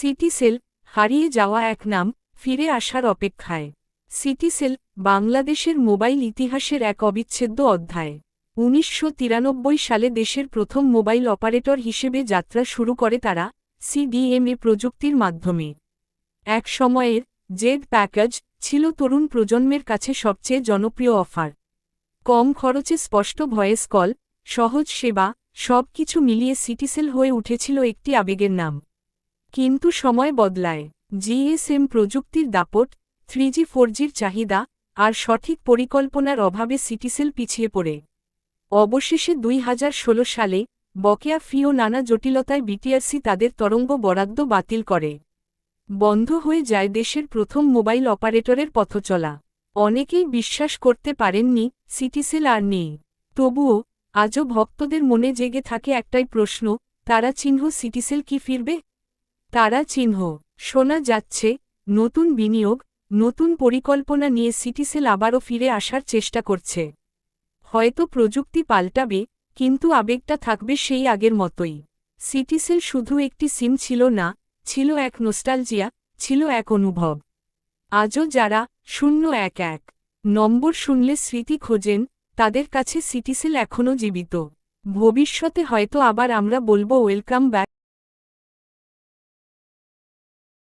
সিটিসেল হারিয়ে যাওয়া এক নাম ফিরে আসার অপেক্ষায়। সিটিসেল বাংলাদেশের মোবাইল ইতিহাসের এক অবিচ্ছেদ্য অধ্যায়। উনিশশো তিরানব্বই সালে দেশের প্রথম মোবাইল অপারেটর হিসেবে যাত্রা শুরু করে তারা সিডিএমএ প্রযুক্তির মাধ্যমে। এক সময়ের জেড প্যাকেজ ছিল তরুণ প্রজন্মের কাছে সবচেয়ে জনপ্রিয় অফার। কম খরচে স্পষ্ট ভয়েস কল, সহজ সেবা সব কিছু মিলিয়ে সিটিসেল হয়ে উঠেছিল একটি আবেগের নাম। কিন্তু সময় বদলায়। জিএসএম প্রযুক্তির দাপট, থ্রিজি, ফোরজির চাহিদা আর সঠিক পরিকল্পনার অভাবে সিটিসেল পিছিয়ে পড়ে। অবশেষে দুই হাজার ষোলো সালে বকেয়া ফি ও নানা জটিলতায় বিটিআরসি তাদের তরঙ্গ বরাদ্দ বাতিল করে। বন্ধ হয়ে যায় দেশের প্রথম মোবাইল অপারেটরের পথচলা। অনেকেই বিশ্বাস করতে পারেননি, সিটিসেল আর নেই। তবুও আজও ভক্তদের মনে জেগে থাকে একটাই প্রশ্ন, তারা চিহ্ন সিটিসেল কি ফিরবে? তারা চিহ্ন। শোনা যাচ্ছে, নতুন বিনিয়োগ, নতুন পরিকল্পনা নিয়ে সিটিসেল আবারও ফিরে আসার চেষ্টা করছে। হয়তো প্রযুক্তি পাল্টাবে, কিন্তু আবেগটা থাকবে সেই আগের মতোই। সিটিসেল শুধু একটি সিম ছিল না, ছিল এক নোস্টালজিয়া, ছিল এক অনুভব। আজও যারা শূন্য এক এক নম্বর শুনলে স্মৃতি খোঁজেন, তাদের কাছে সিটিসেল এখনও জীবিত। ভবিষ্যতে হয়তো আবার আমরা বলব, ওয়েলকাম ব্যাক